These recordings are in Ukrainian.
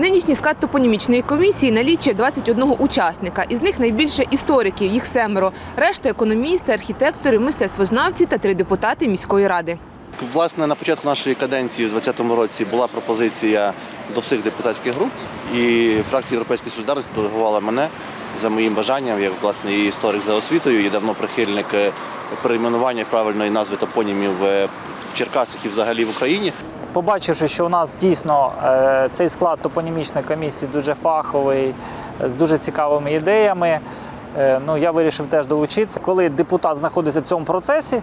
Нинішній склад топонімічної комісії налічує 21 учасника. Із них найбільше істориків, їх семеро. Решта економісти, архітектори, мистецтвознавці та три депутати міської ради. Власне, на початку нашої каденції у 2020 році була пропозиція до всіх депутатських груп, і фракція Європейської солідарності делегувала мене за моїм бажанням, як власне і історик за освітою, і давно прихильник е, перейменування правильної назви топонімів е, в Черкасах і взагалі в Україні. Побачивши, що у нас дійсно е, цей склад топонімічної комісії дуже фаховий, з дуже цікавими ідеями, е, ну, я вирішив теж долучитися. Коли депутат знаходиться в цьому процесі, е,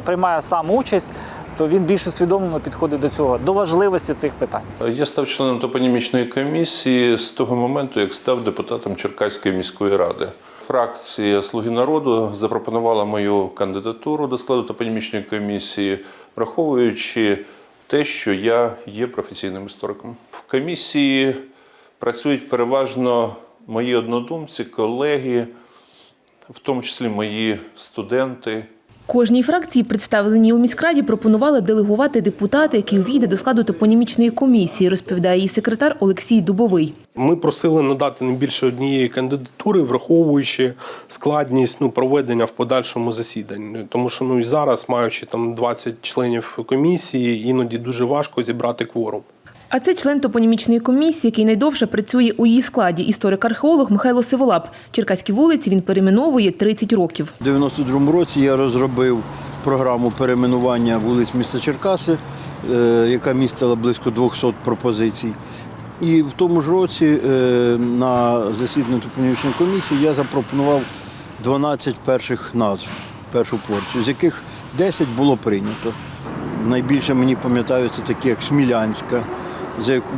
приймає сам участь, то він більш усвідомлено підходить до цього, до важливості цих питань. Я став членом топонімічної комісії з того моменту, як став депутатом Черкаської міської ради. Фракція Слуги народу запропонувала мою кандидатуру до складу топонімічної комісії, враховуючи те, що я є професійним істориком. В комісії працюють переважно мої однодумці, колеги, в тому числі мої студенти. Кожній фракції, представленій у міськраді, пропонували делегувати депутата, який увійде до складу топонімічної комісії, розповідає її секретар Олексій Дубовий. Ми просили надати не більше однієї кандидатури, враховуючи складність ну, проведення в подальшому засідань. Тому що ну і зараз, маючи там 20 членів комісії, іноді дуже важко зібрати кворум. А це член топонімічної комісії, який найдовше працює у її складі, історик-археолог Михайло Сиволап. Черкаські вулиці він перейменовує 30 років. У 92-му році я розробив програму перейменування вулиць міста Черкаси, е, яка містила близько 200 пропозицій. І в тому ж році е, на засіданні топонімічної комісії я запропонував 12 перших назв, першу порцію, з яких 10 було прийнято. Найбільше мені пам'ятаються такі, як Смілянська, за яку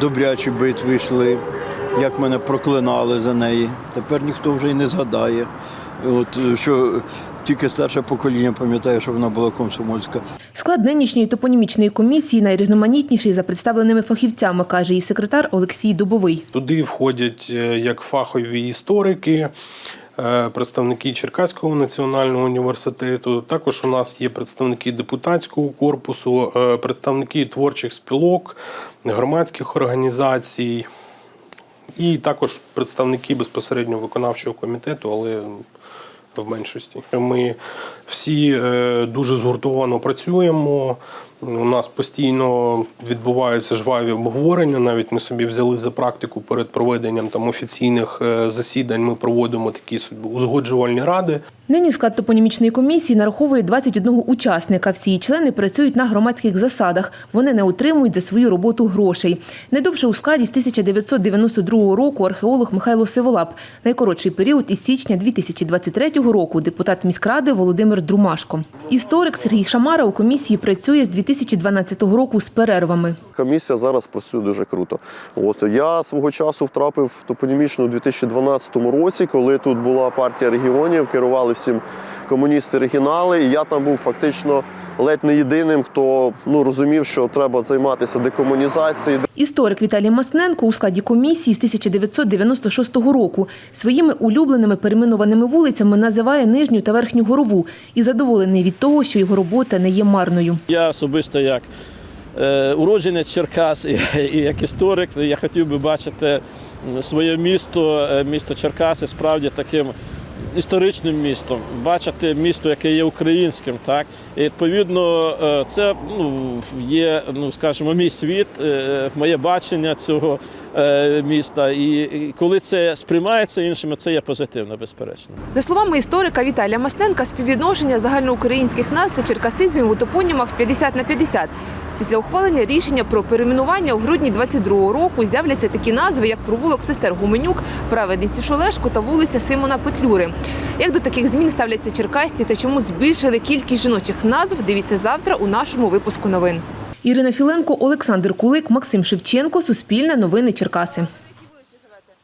добрячі битви йшли, як мене проклинали за неї. Тепер ніхто вже й не згадає. От, е, що тільки старше покоління пам'ятає, що вона була комсомольська. Склад нинішньої топонімічної комісії найрізноманітніший за представленими фахівцями, каже її секретар Олексій Дубовий. Туди входять е, як фахові історики, представники Черкаського національного університету. Також у нас є представники депутатського корпусу, е, представники творчих спілок, громадських організацій. І також представники безпосередньо виконавчого комітету, але в меншості. Ми всі е, дуже згуртовано працюємо. У нас постійно відбуваються жваві обговорення. Навіть ми собі взяли за практику перед проведенням там офіційних е, засідань. Ми проводимо такі узгоджувальні ради. Нині склад топонімічної комісії нараховує 21 учасника. Всі члени працюють на громадських засадах. Вони не отримують за свою роботу грошей. Найдовше у складі з 1992 року археолог Михайло Сиволап. Найкоротший період із січня 2023 року депутат міськради Володимир Друмашко. Історик Сергій Шамара у комісії працює з 2012 року з перервами. Комісія зараз працює дуже круто. От я свого часу втрапив в топонімічну у 2012 році, коли тут була партія регіонів, керували всім комуністи-регіонали, і я там був фактично ледь не єдиним, хто ну розумів, що треба займатися декомунізацією. Історик Віталій Масненко у складі комісії з 1996 року своїми улюбленими перейменованими вулицями називає Нижню та Верхню Горову і задоволений від того, що його робота не є марною. Я особисто як е, уродженець Черкас і, і як історик, я хотів би бачити своє місто, е, місто Черкаси, справді таким історичним містом, бачити місто, яке є українським. Так? І відповідно е, це ну, є, ну, скажімо, мій світ, е, моє бачення цього е, міста. І, коли це сприймається іншими, це є позитивно, безперечно. За словами історика Віталія Масненка, співвідношення загальноукраїнських назв та черкасизмів у топонімах 50 на 50. Після ухвалення рішення про перейменування у грудні 22-го року з'являться такі назви, як провулок сестер Гуменюк, праведниці Шолешко та вулиця Симона Петлюри. Як до таких змін ставляться черкасці та чому збільшили кількість жіночих назв, дивіться завтра у нашому випуску новин. Ірина Філенко, Олександр Кулик, Максим Шевченко, Суспільне новини Черкаси.